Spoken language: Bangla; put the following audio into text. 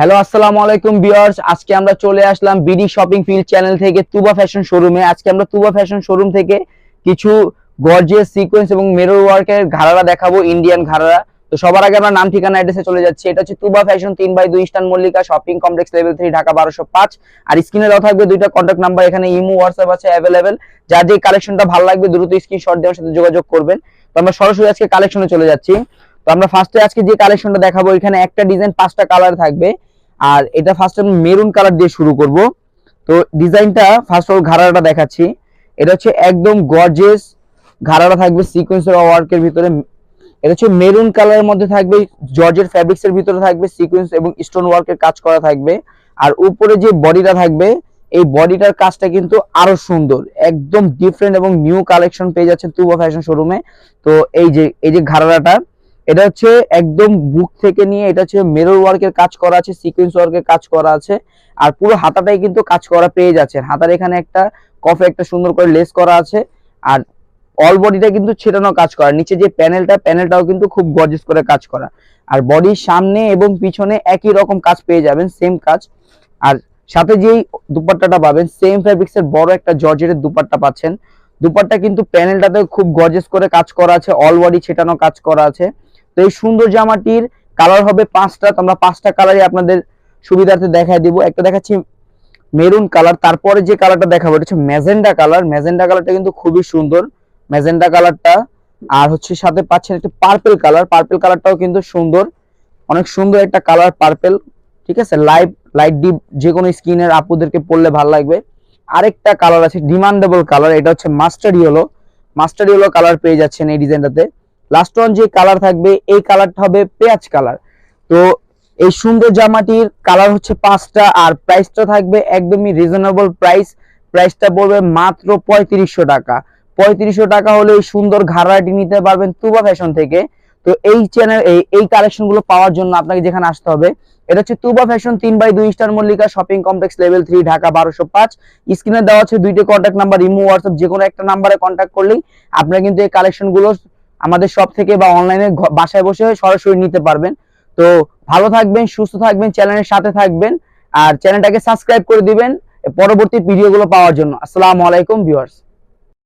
হ্যালো আসসালামু আলাইকুম ভিউয়ার্স। আজকে আমরা চলে আসলাম বিডি শপিং ফিল্ড চ্যানেল থেকে তুবা ফ্যাশন শোরুমে। আজকে আমরা তুবা ফ্যাশন শোরুম থেকে কিছু গর্জিয়াস সিকোয়েন্স এবং মিরর ওয়ার্কের ঘাড়ারা দেখাবো ইন্ডিয়ান ঘাড়ারা। তো সবার আগে আমরা নাম, ঠিকানা অ্যাড্রেসে চলে যাচ্ছি। এটা হচ্ছে তুবা ফ্যাশন তিন বাই দুই star Mallika shopping complex level three Dhaka বারোশো পাঁচ। আর স্ক্রিনে দেওয়া থাকবে দুইটা কন্ট্যাক্ট নাম্বার এখানে ইমো, হোয়াটসঅ্যাপ আছে অ্যাভেলেবেল যার যে কালেকশনটা ভালো লাগবে, দ্রুত স্ক্রিনশট দেওয়ার সাথে যোগাযোগ করবেন। তো আমরা সরাসরি আজকে কালেকশনে চলে যাচ্ছি। তো আমরা ফার্স্টে আজকে যে কালেকশনটা দেখাবো, এখানে একটা ডিজাইন পাঁচটা কালার থাকবে। আর এটা ফার্স্ট আমি মেরুন কালার দিয়ে শুরু করব। তো ডিজাইনটা ফার্স্ট অল ঘাড়াটা দেখাচ্ছি। এটা হচ্ছে একদম গর্জেস ঘাড়াটা থাকবে সিকোয়েন্সের ওয়ার্কের ভিতরে। এটা হচ্ছে মেরুন কালারের মধ্যে থাকবে জর্জের ফ্যাব্রিক্স এর ভিতরে থাকবে সিকোয়েন্স এবং স্টোন ওয়ার্কের কাজ করা থাকবে। আর উপরে যে বডিটা থাকবে, এই বডিটার কাজটা কিন্তু আরও সুন্দর। একদম ডিফারেন্ট এবং নিউ কালেকশন পেয়ে যাচ্ছেন তুবা ফ্যাশন শোরুমে তো এই যে এই যে ঘাড়াটা এটা হচ্ছে একদম বুক থেকে নিয়ে, এটা হচ্ছে মেরর ওয়ার্কের কাজ করা আছে সিকোয়েন্স ওয়ার্কের কাজ করা আছে। আর পুরো হাতাটাই কিন্তু কাজ করা পেয়ে যাচ্ছেন। হাতার এখানে একটা কফে একটা সুন্দর করে লেস করা আছে। আর অল বডিটা কিন্তু ছেটানো কাজ করা। নিচে যে প্যানেলটা প্যানেলটাও কিন্তু খুব গর্জিয়াস করে কাজ করা। আর বডির সামনে এবং পিছনে একই রকম কাজ পেয়ে যাবেন সেম কাজ। আর সাথে যেই দুপাট্টাটা পাবেন সেম ফ্যাব্রিক্স এর বড় একটা জর্জেটের দুপাট্টা পাচ্ছেন। দুপাট্টা কিন্তু প্যানেলটাতে খুব গর্জিয়াস করে কাজ করা আছে অল বডি ছেটানো কাজ করা আছে। তো এই সুন্দর জামাটির কালার হবে পাঁচটা। তো আমরা পাঁচটা কালারই আপনাদের সুবিধার্থে দেখায় দিব। একটা দেখাচ্ছি মেরুন কালার তারপরে যে কালারটা দেখাবো, এটা হচ্ছে ম্যাজেন্ডা কালার ম্যাজেন্ডা কালারটা কিন্তু খুবই সুন্দর। ম্যাজেন্ডা কালারটা আর হচ্ছে সাথে পাচ্ছেন একটা পার্পেল কালার পার্পেল কালারটাও কিন্তু সুন্দর। অনেক সুন্দর একটা কালার পার্পেল ঠিক আছে? লাইট লাইট ডিপ যে কোনো স্কিনের আপুদেরকে পরলে ভালো লাগবে। আরেকটা কালার আছে ডিমান্ডেবল কালার এটা হচ্ছে master yellow master yellow colour পেয়ে যাচ্ছেন এই ডিজাইনটাতে লাস্ট ওয়ান যে কালার থাকবে, এই কালারটা হবে পেঁয়াজ কালার তো এই সুন্দর জামাটির কালার হচ্ছে পাঁচটা আর প্রাইসটা থাকবে একদমই রিজনেবল প্রাইস প্রাইসটা পড়বে মাত্র পঁয়ত্রিশশো টাকা। পঁয়ত্রিশশো টাকা হলে এই সুন্দর ঘাড়াটি নিতে পারবেন তুবা ফ্যাশন থেকে। তো এই চ্যানেল এই এই কালেকশনগুলো পাওয়ার জন্য আপনাকে যেখানে আসতে হবে, এটা হচ্ছে তুবা ফ্যাশন তিন বাই দুই star Mallika shopping complex level three Dhaka বারোশো পাঁচ। স্ক্রিনে দেওয়া আছে দুইটি কন্ট্যাক্ট নাম্বার ইমো হোয়াটসঅ্যাপ যে কোনো একটা নাম্বারে কন্ট্যাক্ট করলেই আপনারা কিন্তু এই কালেকশনগুলো আমাদের সব থেকে বা অনলাইনে বাসায় বসে সরাসরি নিতে পারবেন। তো ভালো থাকবেন, সুস্থ থাকবেন চ্যানেলের সাথে থাকবেন। আর চ্যানেলটাকে সাবস্ক্রাইব করে দিবেন পরবর্তী ভিডিওগুলো পাওয়ার জন্য। আসসালামু আলাইকুম ভিউয়ার্স